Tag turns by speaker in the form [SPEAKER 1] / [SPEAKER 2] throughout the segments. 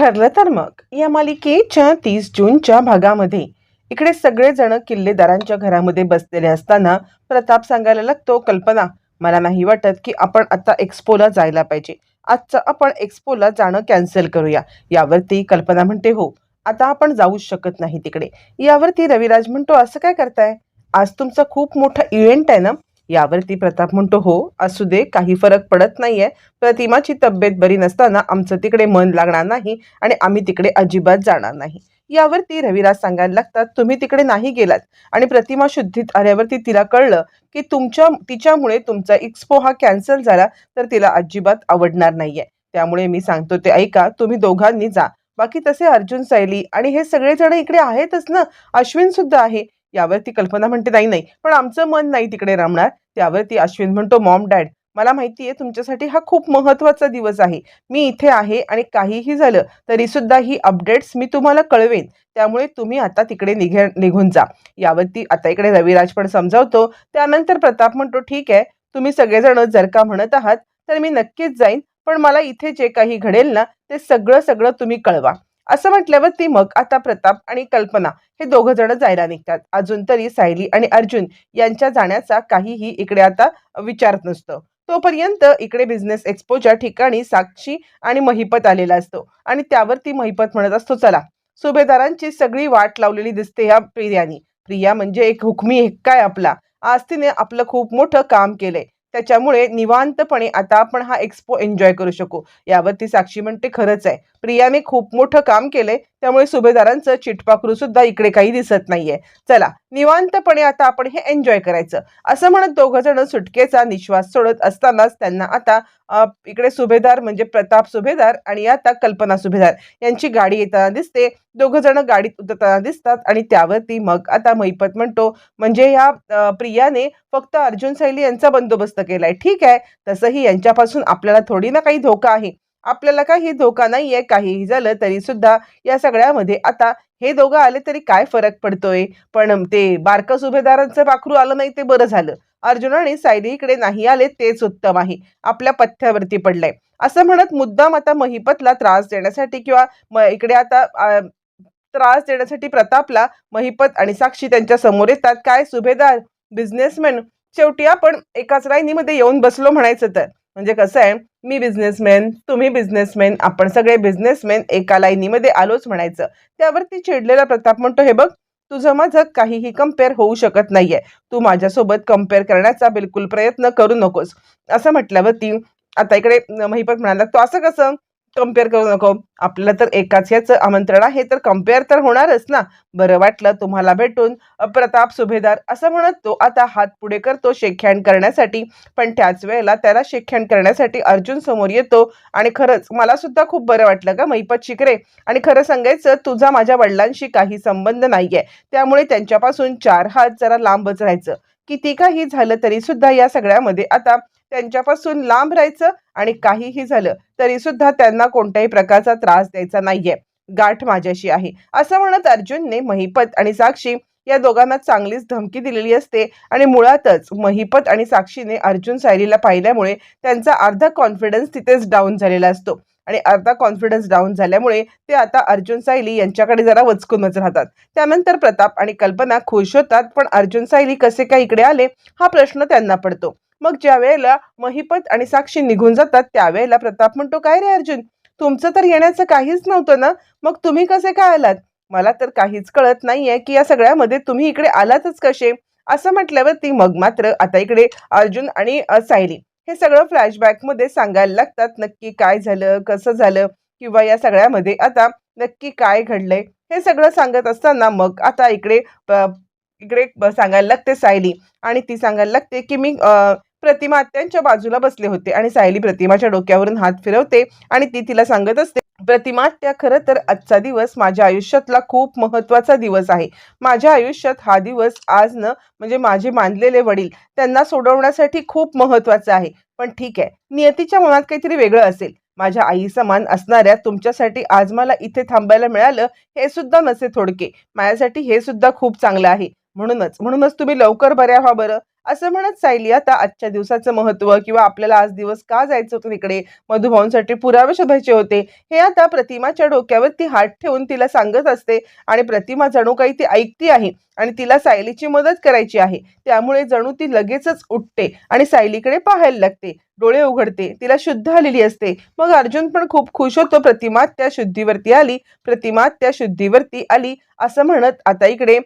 [SPEAKER 1] ठरलं तर मग. या मालिकेच्या तीस जूनच्या भागामध्ये इकडे सगळेजण किल्लेदारांच्या घरामध्ये बसलेले असताना प्रताप सांगायला लागतो कल्पना मला नाही वाटत की आपण आता एक्सपोला जायला पाहिजे. आजचं आपण एक्सपोला जाणं कॅन्सल करूया. यावरती कल्पना म्हणते हो आता आपण जाऊच शकत नाही तिकडे. यावरती रविराज म्हणतो असं काय करताय? आज तुमचा खूप मोठा इव्हेंट आहे ना? यावरती प्रताप म्हणतो हो असू दे काही फरक पडत नाहीये. प्रतिमाची तब्येत बरी नसताना आमचं तिकडे मन लागणार नाही आणि आम्ही तिकडे अजिबात जाणार नाही. यावरती रविराज सांगायला लागतात तुम्ही तिकडे नाही गेलात. आणि प्रतिमा शुद्धीत आल्यावरती तिला कळलं की तुमच्या तिच्यामुळे तुमचा एक्सपो हा कॅन्सल झाला तर तिला अजिबात आवडणार नाहीये. त्यामुळे मी सांगतो ते ऐका तुम्ही दोघांनी जा. बाकी तसे अर्जुन सैली आणि हे सगळेजण इकडे आहेतच ना? अश्विन सुद्धा आहे. यावरती कल्पना म्हणते नाही नाही पण आमचं मन नाही तिकडे रमणार. त्यावरती अश्विन म्हणतो मॉम डॅड मला माहिती आहे तुमच्यासाठी हा खूप महत्त्वाचा दिवस आहे. मी इथे आहे आणि काहीही झालं तरी सुद्धा ही अपडेट्स मी तुम्हाला कळवेन. त्यामुळे तुम्ही आता तिकडे निघे निघून जा. यावरती आता इकडे रविराज पण समजावतो. त्यानंतर प्रताप म्हणतो ठीक आहे तुम्ही सगळेजण जर का म्हणत आहात तर मी नक्कीच जाईन पण मला इथे जे काही घडेल ना ते सगळं सगळं तुम्ही कळवा. असं म्हटल्यावर ती मग आता प्रताप आणि कल्पना हे दोघं जण जायला निघतात. अजून तरी सायली आणि अर्जुन यांच्या जाण्याचा काहीही इकडे आता विचार नसतो. तोपर्यंत इकडे बिझनेस एक्सपोच्या ठिकाणी साक्षी आणि महिपत आलेला असतो आणि त्यावर ती महिपत म्हणत असतो चला सुभेदारांची सगळी वाट लावलेली दिसते ह्या प्रियानी प्रिया म्हणजे एक हुकमी काय आपला. आज तिने आपलं खूप मोठं काम केलंय. त्याच्यामुळे निवांतपणे आता आपण हा एक्सपो एन्जॉय करू शकू. यावरती साक्षी म्हणते खरंच आहे. प्रियाने खूप मोठं काम केलंय. त्यामुळे सुभेदारांचं चिटपाखरू सुद्धा इकडे काही दिसत नाहीये. चला निवांतपणे आता आपण हे एन्जॉय करायचं. असं म्हणत दोघं जण सुटकेचा निश्वास सोडत असतानाच त्यांना आता इकडे सुभेदार म्हणजे प्रताप सुभेदार आणि आता कल्पना सुभेदार यांची गाडी येताना दिसते. दोघं जण गाडीत उतरताना दिसतात आणि त्यावरती मग आता मैपत म्हणतो म्हणजे ह्या प्रियाने फक्त अर्जुन सैली यांचा बंदोबस्त केलाय. ठीक आहे तसंही यांच्यापासून आपल्याला थोडी ना काही धोका आहे. आपल्याला काही धोका नाहीये काहीही झालं तरी सुद्धा या सगळ्यामध्ये आता हे दोघं आले तरी काय फरक पडतोय? पण ते बारकं सुभेदारांचं पाखरू आलं नाही ते बरं झालं. अर्जुन आणि सायली इकडे नाही आले तेच उत्तम आहे. आपल्या पथ्यावरती पडलंय. असं म्हणत मुद्दाम आता महिपतला त्रास देण्यासाठी किंवा इकडे आता त्रास देण्यासाठी प्रतापला महिपत आणि साक्षी त्यांच्यासमोर येतात. काय सुभेदार बिझनेसमॅन शेवटी आपण एकाच लाईनीमध्ये येऊन बसलो म्हणायचं तर. म्हणजे कसं आहे मी बिझनेसमॅन तुम्ही बिझनेसमॅन आपण सगळे बिझनेसमॅन एका लाईनीमध्ये आलोच म्हणायचं. त्यावरती चिडलेला प्रताप म्हणतो हे बघ तुझं माझं काहीही कंपेअर होऊ शकत नाहीये. तू माझ्यासोबत कंपेअर करण्याचा बिलकुल प्रयत्न करू नकोस. असं म्हटल्यावरती आता इकडे महिपत म्हणाला तो असं कसं? कंपेअर करू नको. आपल्याला तर एकाच याचं आमंत्रण आहे तर कंपेअर तर होणारच ना. बरं वाटलं तुम्हाला भेटून. प्रताप सुभेदार असं म्हणत तो आता हात पुढे करतो शेकहँड करण्यासाठी. पण त्याच वेळेला त्याला शेकहँड करण्यासाठी अर्जुन समोर येतो. आणि खरंच मला सुद्धा खूप बरं वाटलं का मैपत शिकरे आणि खरं सांगायचं तुझा माझ्या वडिलांशी काही संबंध नाहीये. त्यामुळे त्यांच्यापासून चार हात जरा लांबच राहायचं. किती काही झालं तरी सुद्धा या सगळ्यामध्ये आता त्यांच्यापासून लांब राहायचं आणि काहीही झालं तरी सुद्धा त्यांना कोणत्याही प्रकारचा त्रास द्यायचा नाहीये. गाठ माझ्याशी आहे. असं म्हणत अर्जुनने महिपत आणि साक्षी या दोघांना चांगलीच धमकी दिलेली असते आणि मुळातच महिपत आणि साक्षीने अर्जुन सायलीला पाहिल्यामुळे त्यांचा अर्धा कॉन्फिडन्स तिथेच डाऊन झालेला असतो. आणि अर्धा कॉन्फिडन्स डाऊन झाल्यामुळे ते आता अर्जुन सायली यांच्याकडे जरा वचकूनच राहतात. त्यानंतर प्रताप आणि कल्पना खुश होतात पण अर्जुन सायली कसे काय इकडे आले हा प्रश्न त्यांना पडतो. मग ज्या वेळेला महिपत आणि साक्षी निघून जातात त्यावेळेला प्रताप म्हणतो काय रे अर्जुन? तुमचं तर येण्याचं काहीच नव्हतं ना? मग तुम्ही कसे काय आलात? मला तर काहीच कळत नाहीये की या सगळ्यामध्ये तुम्ही इकडे आलातच कसे? असं म्हटल्यावरती मग मात्र आता इकडे अर्जुन आणि सायली हे सगळं फ्लॅशबॅकमध्ये सांगायला लागतात नक्की काय झालं कसं झालं किंवा या सगळ्यामध्ये आता नक्की काय घडलंय हे सगळं सांगत असताना मग आता इकडे इकडे ब- सांगायला लागते सायली आणि ती सांगायला लागते की मी प्रतिमा आत्यांच्या बाजूला बसले होते आणि सायली प्रतिमाच्या डोक्यावरून हात फिरवते आणि ती तिला सांगत असते प्रतिमा त्या खरं तर आजचा दिवस माझ्या आयुष्यातला खूप महत्त्वाचा दिवस आहे. माझ्या आयुष्यात हा दिवस आज न म्हणजे माझे मानलेले वडील त्यांना सोडवण्यासाठी खूप महत्त्वाचा आहे. पण ठीक आहे नियतीच्या मनात काहीतरी वेगळं असेल. माझ्या आई समान असणाऱ्या तुमच्यासाठी आज मला इथे थांबायला मिळालं हे सुद्धा नसे थोडके. माझ्यासाठी हे सुद्धा खूप चांगलं आहे. म्हणूनच म्हणूनच तुम्ही लवकर बऱ्या व्हा बरं. असं म्हणत सायली आता आजच्या दिवसाचं महत्त्व किंवा आपल्याला आज दिवस का जायचं होतं तिकडे? मधुभाऊंसाठी पुरावे शोधायचे होते. हे आता प्रतिमाच्या डोक्यावरती हात ठेवून तिला सांगत असते आणि प्रतिमा जणू काही ती ऐकती आहे आणि तिला सायलीची मदत करायची आहे. त्यामुळे जणू ती लगेचच उठते आणि सायलीकडे पाहायला लागते. डोळे उघडते. तिला शुद्ध आलेली असते. मग अर्जुन पण खूप खुश होतो. प्रतिमा त्या शुद्धीवरती आली. प्रतिमा त्या शुद्धीवरती आली. असं म्हणत आता इकडे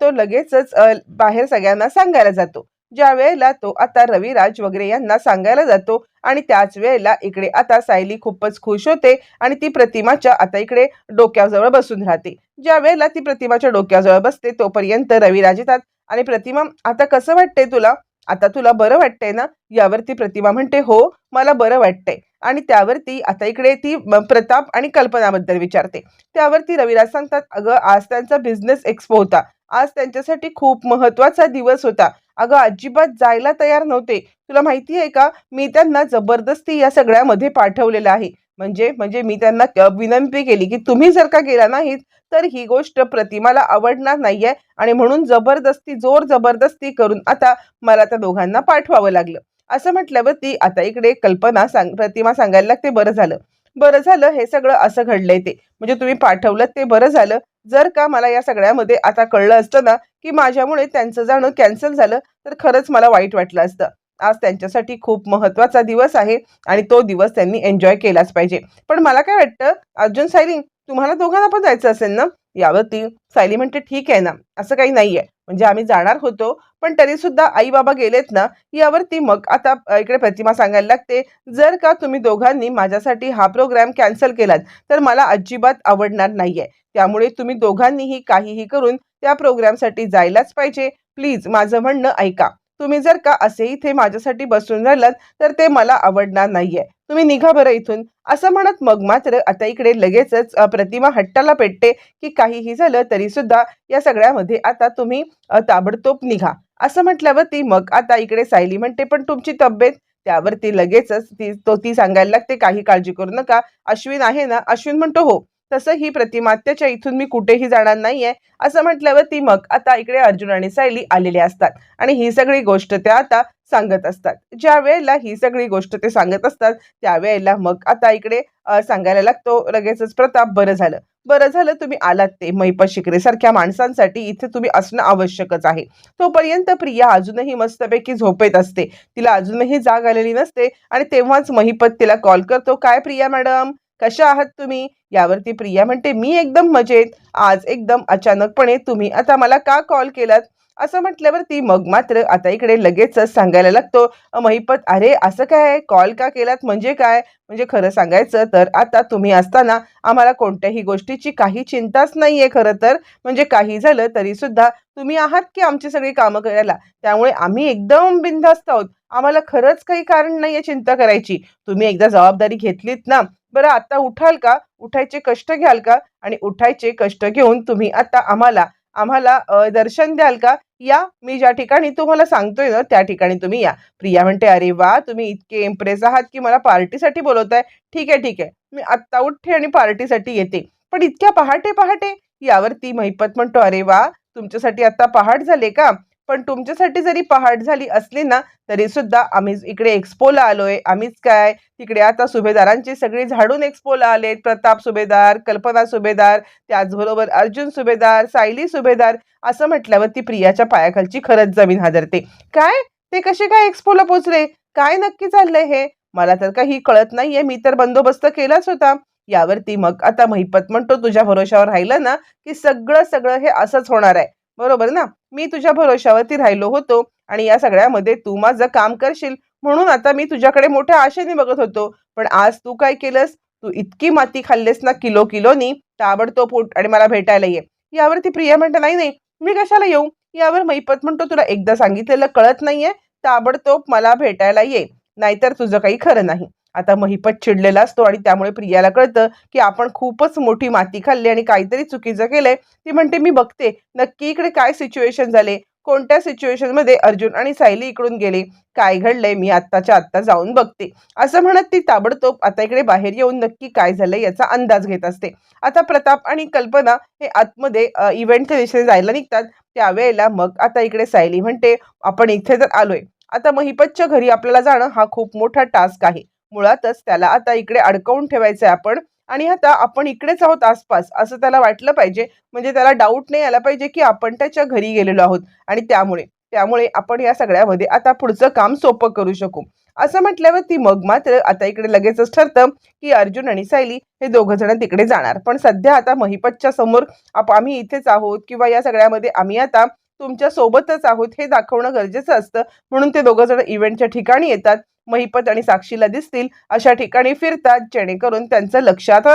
[SPEAKER 1] तो लगेचच बाहेर सगळ्यांना सांगायला जातो. ज्या वेळेला तो आता रविराज वगैरे यांना सांगायला जातो आणि त्याच वेळेला इकडे आता सायली खूपच खुश होते आणि ती प्रतिमाच्या आता इकडे डोक्याजवळ बसून राहते. ज्या वेळेला ती प्रतिमाच्या डोक्याजवळ बसते तोपर्यंत रविराज येतात आणि प्रतिमा आता कसं वाटतंय तुला? आता तुला बरं वाटतंय ना? यावरती प्रतिमा म्हणते हो मला बरं वाटतंय. आणि त्यावरती आता इकडे ती प्रताप आणि कल्पनाबद्दल विचारते. त्यावरती रविराज सांगतात अगं आज त्यांचा बिझनेस एक्सपो होता. आज त्यांच्यासाठी खूप महत्त्वाचा दिवस होता. अगं अजिबात जायला तयार नव्हते. तुला माहिती आहे का? मी त्यांना जबरदस्ती या सगळ्यामध्ये पाठवलेलं आहे. म्हणजे म्हणजे मी त्यांना विनंती केली की तुम्ही जर का गेला नाहीत तर ही गोष्ट प्रतिमाला आवडणार नाहीये आणि म्हणून जबरदस्ती जोर जबरदस्ती करून आता मला त्या दोघांना पाठवावं लागलं. असं म्हटल्यावरती आता इकडे कल्पना सांग प्रतिमा सांगायला लागते बरं झालं. बरं झालं हे सगळं असं घडलंय ते. म्हणजे तुम्ही पाठवलं ते बरं झालं. जर का मला या सगळ्यामध्ये आता कळलं असतं ना की माझ्यामुळे त्यांचं जाणं कॅन्सल झालं तर खरंच मला वाईट वाटलं असतं. आज त्यांच्यासाठी खूप महत्त्वाचा दिवस आहे आणि तो दिवस त्यांनी एन्जॉय केलाच पाहिजे. पण मला काय वाटतं अर्जुन सायलिंग तुम्हाला दोघांना पण जायचं असेल ना? यावरती सायली म्हणते ठीक आहे ना असं काही नाहीये. म्हणजे आम्ही जाणार होतो पण तरी सुद्धा आई बाबा गेलेत ना यावरती मग आता इकडे प्रतिमा सांगायला लागते जर का तुम्ही दोघांनी माझ्यासाठी हा प्रोग्राम कॅन्सल केलात तर मला अजिबात आवडणार नाहीये. त्यामुळे तुम्ही दोघांनीही काहीही करून त्या प्रोग्रामसाठी जायलाच पाहिजे. प्लीज माझं म्हणणं ऐका. तुम्ही जर का असे इथे माझ्यासाठी बसून राहिलात तर ते मला आवडणार नाहीये. तुम्ही निघा बरं इथून. असं म्हणत मग मात्र आता इकडे लगेचच प्रतिमा हट्टाला पेटते की काहीही झालं तरी सुद्धा या सगळ्यामध्ये आता तुम्ही ताबडतोब निघा. असं म्हटल्यावरती मग आता इकडे सायली म्हणते पण तुमची तब्येत? त्यावरती लगेचच ती तो ती सांगायला लागते काही काळजी करू नका. अश्विन आहे ना? अश्विन म्हणतो हो. तसं ही प्रतिमात्याच्या इथून मी कुठेही जाणार नाहीये असं म्हटल्यावरती मग आता इकडे अर्जुन आणि सायली आलेले असतात. आणि ही सगळी गोष्ट त्या आता सांगत असतात. ज्या वेळेला ही सगळी गोष्ट ते सांगत असतात त्यावेळेला मग आता इकडे सांगायला लागतो लगेचच प्रताप बरं झालं. बरं झालं तुम्ही आलात ते मैपत शिकरे सारख्या माणसांसाठी इथे तुम्ही असणं आवश्यकच आहे. तोपर्यंत प्रिया अजूनही मस्तपैकी झोपेत असते. तिला अजूनही जाग आलेली नसते आणि तेव्हाच महिपत तिला कॉल करतो काय प्रिया मॅडम? कशा आहात तुम्ही? यावरती प्रिया म्हणते मी एकदम मजेत. आज एकदम अचानकपणे तुम्ही आता मला का कॉल केलात? असं म्हटल्यावरती मग मात्र आता इकडे लगेचच सांगायला लागतो महिपत अरे असं काय? कॉल का केलात? म्हणजे काय? म्हणजे खरं सांगायचं तर आता तुम्ही असताना आम्हाला कोणत्याही गोष्टीची काही चिंताच नाहीये खरं तर. म्हणजे काही झालं तरी सुद्धा तुम्ही आहात की आमची सगळी कामं करायला? त्यामुळे आम्ही एकदम बिनधास्त आहोत. आम्हाला खरंच काही कारण नाहीये चिंता करायची. तुम्ही एकदा जबाबदारी घेतलीत ना बरं आता उठाल का? उठायचे कष्ट घ्याल का? आणि उठायचे कष्ट घेऊन तुम्ही आता आम्हाला आम्हाला दर्शन द्याल का? या मी ज्या ठिकाणी तुम्हाला सांगतोय ना त्या ठिकाणी तुम्ही या. प्रिया म्हणते अरे वा तुम्ही इतके इम्प्रेस आहात की मला पार्टीसाठी बोलवताय. ठीक आहे ठीक आहे. मी आत्ता उठते आणि पार्टीसाठी येते. पण इतक्या पहाटे पहाटे यावरती महिपत म्हणतो अरे वा तुमच्यासाठी आता पहाट झाले का? पण तुमच्यासाठी जरी पहाट झाली असली ना तरी सुद्धा आम्ही इकडे एक्सपोला आलोय. आम्हीच काय? तिकडे आता सुभेदारांची सगळी झाडून एक्सपोला आलेत. प्रताप सुभेदार कल्पना सुभेदार त्याचबरोबर अर्जुन सुभेदार सायली सुभेदार असं म्हटल्यावर ती प्रियाच्या पायाखालची खरंच जमीन हादरते. काय? ते कसे काय एक्सपोला पोचले? काय नक्की चाललंय हे? मला तर काही कळत नाहीये. मी तर बंदोबस्त केलाच होता. यावरती मग आता महिपत म्हणतो तुझ्या भरोशावर राहिलं ना की सगळं सगळं हे असंच होणार आहे. बरोबर ना? मी तुझ्या भरोशावरती राहिलो होतो आणि या सगळ्यामध्ये तू माझं काम करशील म्हणून आता मी तुझ्याकडे मोठ्या आशेने बघत होतो. पण आज तू काय केलंस? तू इतकी माती खाल्लेस ना किलो किलोनी ताबडतोब उठ आणि मला भेटायला ये. यावरती प्रिया म्हणते नाही नाही मी कशाला येऊ? यावर मैपत म्हणतो तुला एकदा सांगितलेलं कळत नाहीये. ताबडतोब मला भेटायला ये. नाहीतर तुझं काही खरं नाही. आता महिपत चिडलेला असतो आणि त्यामुळे प्रियाला कळतं की आपण खूपच मोठी माती खाल्ली आणि काहीतरी चुकीचं केलंय. ती म्हणते मी बघते. नक्की इकडे काय सिच्युएशन झाले? कोणत्या सिच्युएशनमध्ये अर्जुन आणि सायली इकडून गेले? काय घडलंय? मी आत्ताच्या आत्ता जाऊन बघते. असं म्हणत ती ताबडतोब आता इकडे बाहेर येऊन नक्की काय झालंय याचा अंदाज घेत असते. आता प्रताप आणि कल्पना हे आतमध्ये इव्हेंटच्या दिशेने जायला निघतात. त्यावेळेला मग आता इकडे सायली म्हणते आपण इथे तर आलोय. आता महिपतच्या घरी आपल्याला जाणं हा खूप मोठा टास्क आहे. मुळातच त्याला आता इकडे अडकवून ठेवायचंय आपण आणि आता आपण इकडेच आहोत आसपास असं त्याला वाटलं पाहिजे. म्हणजे त्याला डाऊट नाही आला पाहिजे की आपण त्याच्या घरी गेलेलो आहोत. आणि त्यामुळे त्यामुळे आपण या सगळ्यामध्ये आता पुढचं काम सोपं करू शकू. असं म्हटल्यावरती मग मात्र आता इकडे लगेचच ठरतं की अर्जुन आणि सायली हे दोघं जण तिकडे जाणार. पण सध्या आता महिपतच्या समोर आप आम्ही इथेच आहोत किंवा या सगळ्यामध्ये आम्ही आता तुमच्या सोबतच आहोत हे दाखवणं गरजेचं असतं. म्हणून ते दोघं जण इव्हेंटच्या ठिकाणी येतात. महिपत आणि साक्षीला दिसतील अशा ठिकाणी फिरतात जेणेकरून त्यांचं लक्षात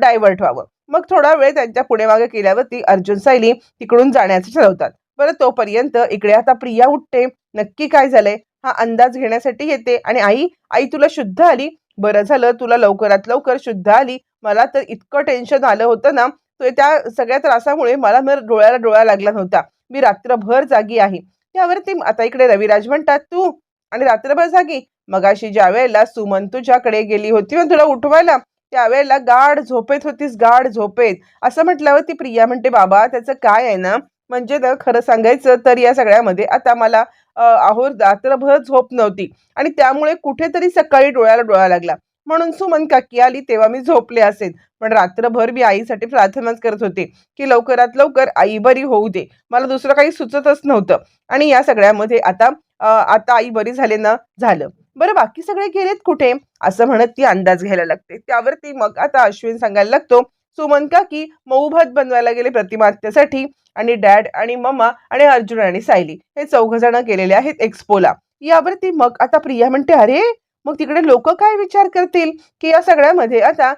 [SPEAKER 1] डायव्हर्ट व्हावं. मग थोडा वेळ त्यांच्या पुढे मागे केल्यावरती अर्जुन सायली तिकडून जाण्याचं ठरवतात. बरं तोपर्यंत इकडे आता प्रिया उठते. नक्की काय झालंय? हा अंदाज घेण्यासाठी येते. आणि आई आई तुला शुद्ध आली? बरं झालं तुला लवकरात लवकर शुद्ध आली. मला तर इतकं टेन्शन आलं होतं ना तो त्या सगळ्या त्रासामुळे मला मग डोळ्याला डोळा लागला नव्हता. मी रात्रभर जागी आहे. त्यावरती आता इकडे रविराज म्हणतात तू आणि रात्रभर जागी. मगाशी ज्या वेळेला सुमन तुझ्याकडे गेली होती ना तुला उठवायला त्यावेळेला गाढ झोपेत होतीस गाढ झोपेत. असं म्हटल्यावर ती प्रिया म्हणते बाबा त्याचं काय आहे ना? म्हणजे ना खरं सांगायचं तर या सगळ्यामध्ये आता मला अहो रात्रभर झोप नव्हती. आणि त्यामुळे कुठेतरी सकाळी डोळ्याला डोळा लागला. म्हणून सुमन काकी आली तेव्हा मी झोपले असेल पण रात्रभर मी आईसाठी प्रार्थनाच करत होते की लवकरात लवकर आई बरी होऊ दे. मला दुसरं काही सुचतच नव्हतं. आणि या सगळ्यामध्ये आता आता आई बरी झाले ना? झालं. बरं बाकी सगळे गेलेत कुठे? असं म्हणत ती अंदाज घ्यायला लागते. त्यावरती मग आता अश्विन सांगायला लागतो सुमन काकी मऊ भात बनवायला गेले प्रतिमात्यासाठी आणि डॅड आणि मम्मा आणि अर्जुन आणि सायली. हे चौघ जण गेलेले आहेत एक्सपोला. यावरती मग आता प्रिया म्हणते अरे मग तिकडे लोक काय विचार करतील? की या सगळ्यामध्ये आता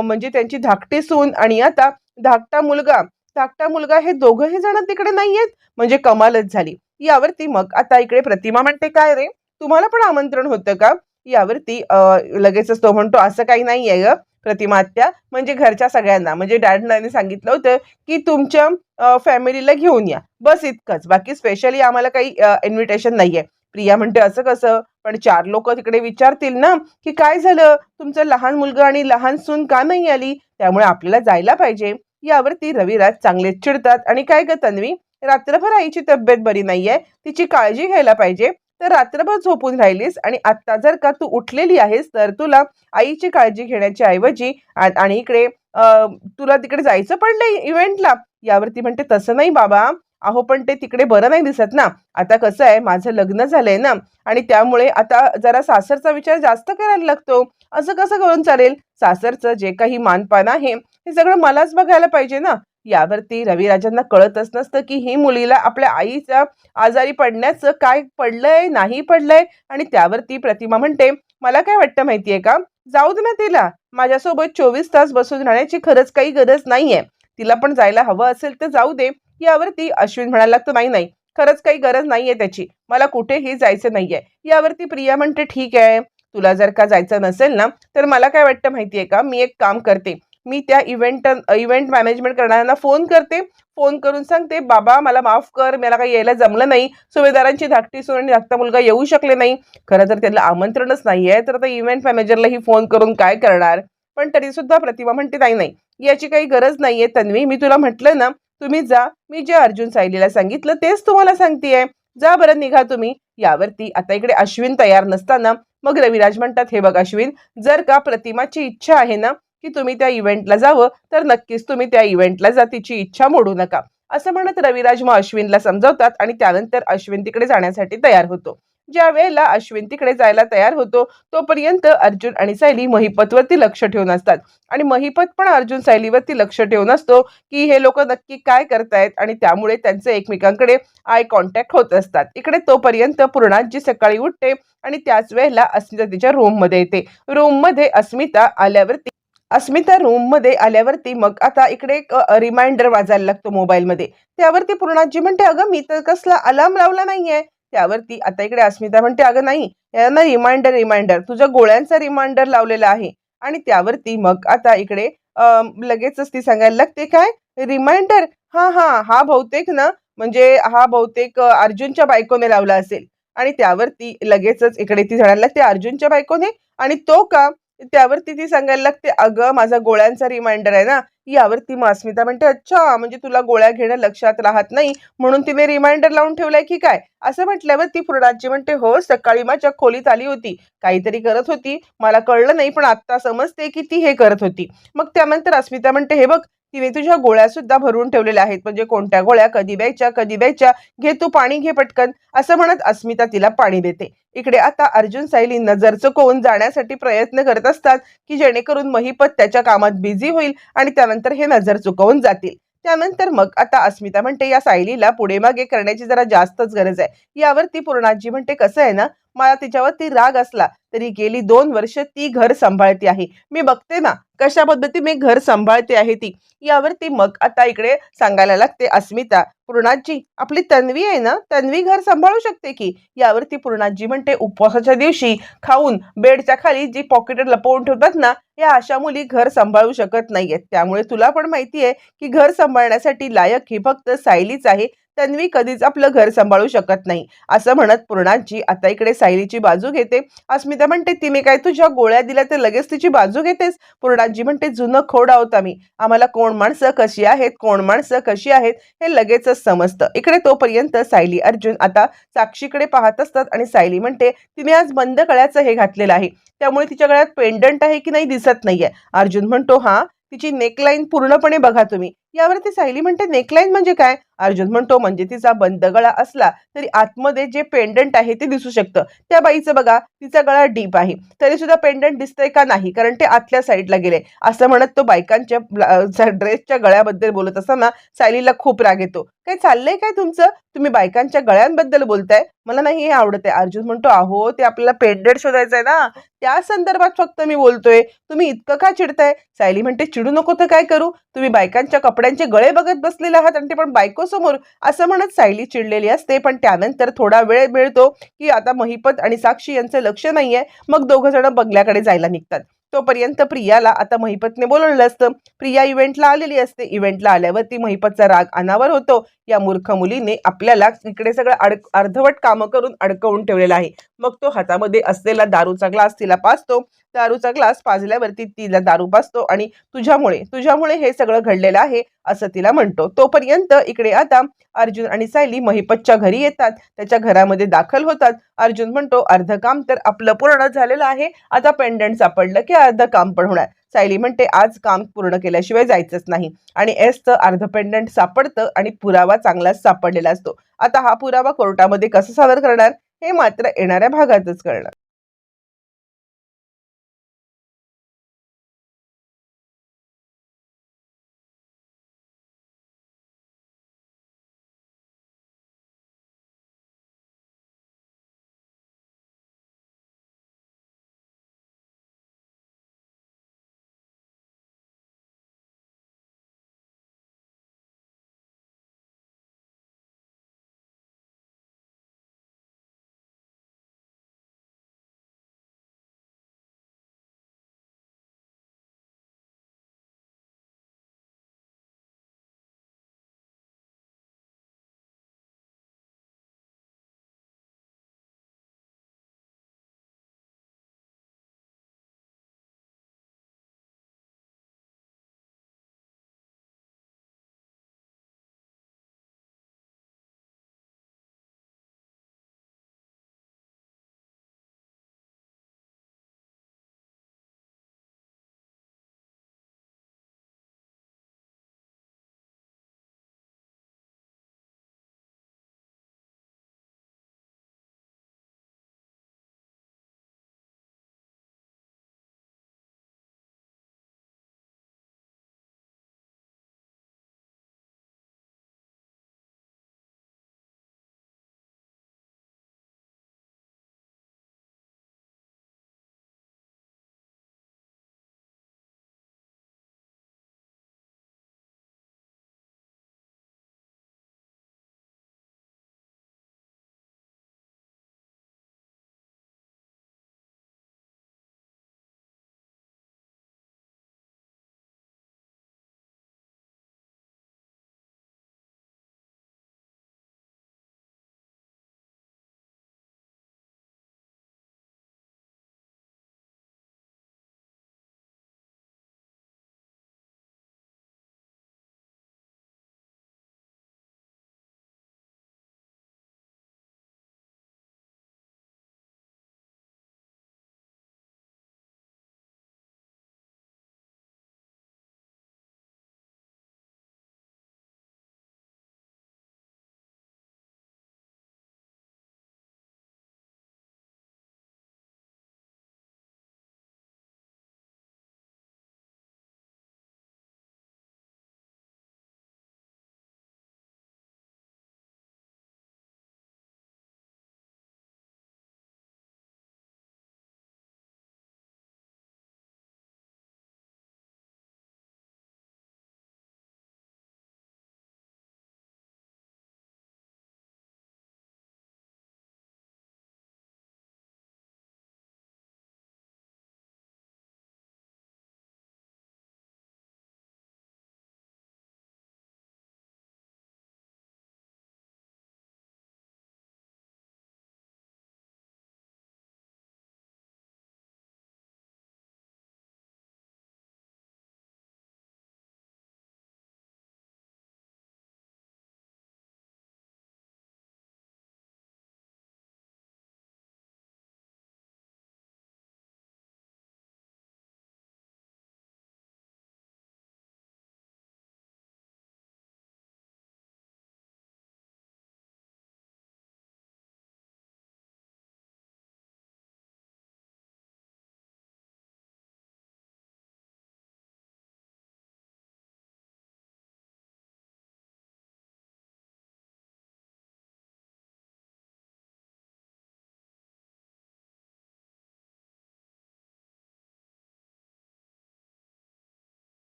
[SPEAKER 1] म्हणजे त्यांची धाकटी सून आणि आता धाकटा मुलगा. धाकटा मुलगा हे दोघंही जण तिकडे नाहीयेत. म्हणजे कमालच झाली. यावरती मग आता इकडे प्रतिमा म्हणते काय रे? तुम्हाला पण आमंत्रण होतं का? यावरती लगेचच तो म्हणतो असं काही नाही आहे ग प्रतिमा आत्या. म्हणजे घरच्या सगळ्यांना म्हणजे डॅडनाने सांगितलं होतं की तुमच्या फॅमिलीला घेऊन या. बस इतकंच. बाकी स्पेशली आम्हाला काही इन्व्हिटेशन नाहीये. प्रिया म्हणते असं कसं? पण चार लोक तिकडे विचारतील ना की काय झालं? तुमचं लहान मुलगा आणि लहान सून का नाही आली? त्यामुळे आपल्याला जायला पाहिजे. यावरती रविराज चांगले चिडतात. आणि काय ग तन्वी? रात्रभर आईची तब्येत बरी नाहीये तिची काळजी घ्यायला पाहिजे तर रात्रभर झोपून राहिलीस आणि आत्ता जर का तू उठलेली आहेस तर तुला आईची काळजी घेण्याच्या ऐवजी आणि इकडे तुला तिकडे जायचं पडलंय इव्हेंटला? यावरती म्हणते तसं नाही बाबा. अहो पण ते तिकडे बरं नाही दिसत ना. आता कसं आहे माझं लग्न झालंय ना. आणि त्यामुळे आता जरा सासरचा विचार जास्त करायला लागतो. असं कसं करून चालेल? सासरचं जे काही मानपान आहे हे सगळं मलाच बघायला पाहिजे ना. यावरती रविराजांना कळतच नसतं की ही मुलीला आपल्या आईच्या आजारी पडण्याचं काय पडलंय नाही पडलंय आणि त्यावरती प्रतिमा म्हणते मला काय वाटतं माहितीये का? जाऊ दे ना तिला. माझ्यासोबत चोवीस तास बसून राहण्याची खरंच काही गरज नाहीये. तिला पण जायला हवं असेल तर जाऊ दे. यावरती अश्विन म्हणायला लागतो नाही नाही. खरंच काही गरज नाहीये त्याची. मला कुठेही जायचं नाहीये. यावरती प्रिया म्हणते ठीक आहे. तुला जर का जायचं नसेल ना तर मला काय वाटतं माहितीये का? मी एक काम करते. मी त्या इव्हेंट इव्हेंट मॅनेजमेंट करणाऱ्यांना फोन करते. फोन करून सांगते बाबा मला माफ कर मला काही यायला जमलं नाही. सुभेदारांची धाकटी सून आणि धाकटा मुलगा येऊ शकले नाही. खरं तर त्याला आमंत्रणच नाही आहे. तर आता इव्हेंट मॅनेजरलाही फोन करून काय करणार? पण तरी सुद्धा प्रतिमा म्हणते नाही नाही. याची काही गरज नाही आहे तन्वी. मी तुला म्हटलं ना तुम्ही जा. मी जे अर्जुन सायलीला सांगितलं तेच तुम्हाला सांगतेय. जा बरं निघा तुम्ही. यावरती आता इकडे अश्विन तयार नसताना मग रविराज म्हणतात हे बघ अश्विन जर का प्रतिमाची इच्छा आहे ना की तुम्ही त्या इव्हेंटला जावं तर नक्कीच तुम्ही त्या इव्हेंटला जा तिची इच्छा मोडू नका. असं म्हणत रविराज मग अश्विनला समजवतात आणि त्यानंतर अश्विन तिकडे जाण्यासाठी तयार होतो. ज्या वेळेला अश्विन तिकडे जायला तयार होतो तोपर्यंत अर्जुन आणि सायली महिपतवरती लक्ष ठेवून असतात. आणि महिपत पण अर्जुन सायलीवरती लक्ष ठेवून असतो की हे लोक नक्की काय करतायत आणि त्यामुळे त्यांचे एकमेकांकडे आय कॉन्टॅक्ट होत असतात. इकडे तोपर्यंत जी सकाळी उठते आणि त्याच वेळेला अस्मिता तिच्या रूममध्ये येते. रूममध्ये अस्मिता आल्यावरती अस्मिता रूममध्ये आल्यावरती मग आता इकडे एक रिमाइंडर वाजायला लागतो मोबाईलमध्ये त्यावरती पूर्णाजी म्हणते अगं मी तर कसला अलार्म लावला नाहीये. त्यावरती आता इकडे अस्मिता म्हणते अगं नाही यांना रिमाइंडर रिमाइंडर तुझ्या गोळ्यांचा रिमाइंडर लावलेला आहे. आणि त्यावरती मग आता इकडे लगेचच ती सांगायला लागते काय? रिमाइंडर हा हा हा बहुतेक ना म्हणजे हा बहुतेक अर्जुनच्या बायकोने लावला असेल. आणि त्यावरती लगेचच इकडे ती म्हणायला लागते अर्जुनच्या बायकोने? आणि तो का? त्यावरती ती सांगायला लागते अगं माझा गोळ्यांचा रिमाइंडर आहे ना यावरती मग अस्मिता म्हणते अच्छा म्हणजे तुला गोळ्या घेणं लक्षात राहत नाही म्हणून तिने रिमाइंडर लावून ठेवलाय की काय? असं म्हटल्यावर ती पूर्णाची म्हणते हो सकाळी माझ्या खोलीत आली होती काहीतरी करत होती मला कळलं नाही पण आत्ता समजते की ती हे करत होती. मग त्यानंतर अस्मिता म्हणते हे बघ तुझ्या गोळ्या सुद्धा भरून ठेवलेल्या आहेत. म्हणजे कोणत्या गोळ्या? कधी द्यायच्या कधी द्यायच्या घे तू पाणी घे पटकन. असं म्हणत अस्मिता तिला पाणी देते. इकडे आता अर्जुन सायली नजर चुकवून जाण्यासाठी प्रयत्न करत असतात की जेणेकरून महिपत त्याच्या कामात बिझी होईल आणि त्यानंतर हे नजर चुकवून जातील. त्यानंतर मग आता अस्मिता म्हणते या सायलीला पुढे मागे करण्याची जरा जास्तच गरज आहे. यावरती पूर्णाजी म्हणते कसं आहे ना मला तिच्यावरती राग असला तरी गेली दोन वर्ष ती घर सांभाळते आहे. मी बघते ना कशा पद्धती मी घर सांभाळते आहे ती. यावरती मग आता इकडे सांगायला लागते अस्मिता. पूर्णाजी आपली तन्वी आहे ना? तन्वी घर सांभाळू शकते की? यावरती पूर्णाजी म्हणते उपवासाच्या दिवशी खाऊन बेडच्या खाली जी पॉकेट लपवून ठेवतात ना या अशा मुली घर सांभाळू शकत नाहीयेत. त्यामुळे तुला पण माहिती आहे की घर सांभाळण्यासाठी लायक ही फक्त सायलीच आहे. तन्वी कधीच आपलं घर सांभाळू शकत नाही. असं म्हणत पूर्णाजी आता इकडे सायलीची बाजू घेते. अस्मिता म्हणते तिने काय तुझ्या गोळ्या दिल्या तर लगेच तिची बाजू घेतेस? पूर्णाजी म्हणते जुनं खोड आहोत आम्ही. आम्हाला कोण माणसं कशी आहेत कोण माणसं कशी आहेत हे लगेचच समजतं. इकडे तोपर्यंत सायली अर्जुन आता साक्षीकडे पाहत असतात आणि सायली म्हणते तिने आज बंद गळ्याचं हे घातलेलं आहे. त्यामुळे तिच्या गळ्यात पेंडंट आहे की नाही दिसत नाहीये. अर्जुन म्हणतो हा तिची नेकलाईन पूर्णपणे बघा तुम्ही. यावरती सायली म्हणते नेकलाईन म्हणजे काय? अर्जुन म्हणतो म्हणजे तिचा बंद गळा असला तरी आतमध्ये जे पेंडंट आहे ते दिसू शकतं. त्या बाईचं बघा तिचा गळा डीप आहे. तरी सुद्धा पेंडंट दिसतंय का नाही? कारण ते आतल्या साईडला गेले. असं म्हणत तो बायकांच्या ड्रेसच्या गळ्याबद्दल बोलत असताना सायलीला खूप राग येतो. काय चाललंय काय तुमचं? तुम्ही बायकांच्या गळ्यांबद्दल बोलताय? मला नाही हे आवडत आहे अर्जुन म्हणतो अहो ते आपल्याला पेंडंट शोधायचं आहे ना. त्या संदर्भात फक्त मी बोलतोय. तुम्ही इतकं का चिडताय? सायली म्हणते चिडू नको तर काय करू? तुम्ही बायकांच्या कपड्यांचे गळे बघत बसलेले आहात आणि ते पण बायको समोर असं म्हणत सायली चिडलेली असते. पण त्यानंतर थोडा वेळ मिळतो की आता महिपत आणि साक्षी यांचं लक्ष नाहीये. मग दोघं जण बंगल्याकडे जायला निघतात. तोपर्यंत प्रियाला आता महिपतने बोलवलेलं असतं. प्रिया इव्हेंटला आलेली असते. इव्हेंटला आल्यावर ती महिपतचा राग अनावर होतो. या मूर्ख मुलीने आपल्याला इकडे सगळं अड अर्धवट कामं करून अडकवून ठेवलेलं आहे. मग तो हातामध्ये असलेला दारूचा ग्लास तिला पाचतो. दारूचा ग्लास पाजल्यावरती तिला दारू पाजतो आणि तुझ्यामुळे तुझ्यामुळे हे सगळं घडलेलं आहे असं तिला म्हणतो. तोपर्यंत इकडे आता अर्जुन आणि सायली महिपतच्या घरी येतात. त्याच्या घरामध्ये दाखल होतात. अर्जुन म्हणतो अर्ध काम तर आपलं पूर्ण झालेलं आहे. आता पेंडंट सापडलं की अर्ध काम पण होणार. सायली म्हणते आज काम पूर्ण केल्याशिवाय जायचंच नाही. आणि एसचं अर्ध पेंडंट सापडतं आणि पुरावा चांगलाच सापडलेला असतो. आता हा पुरावा कोर्टामध्ये कसं सादर करणार? हे मात्र येणाऱ्या भागातच करणार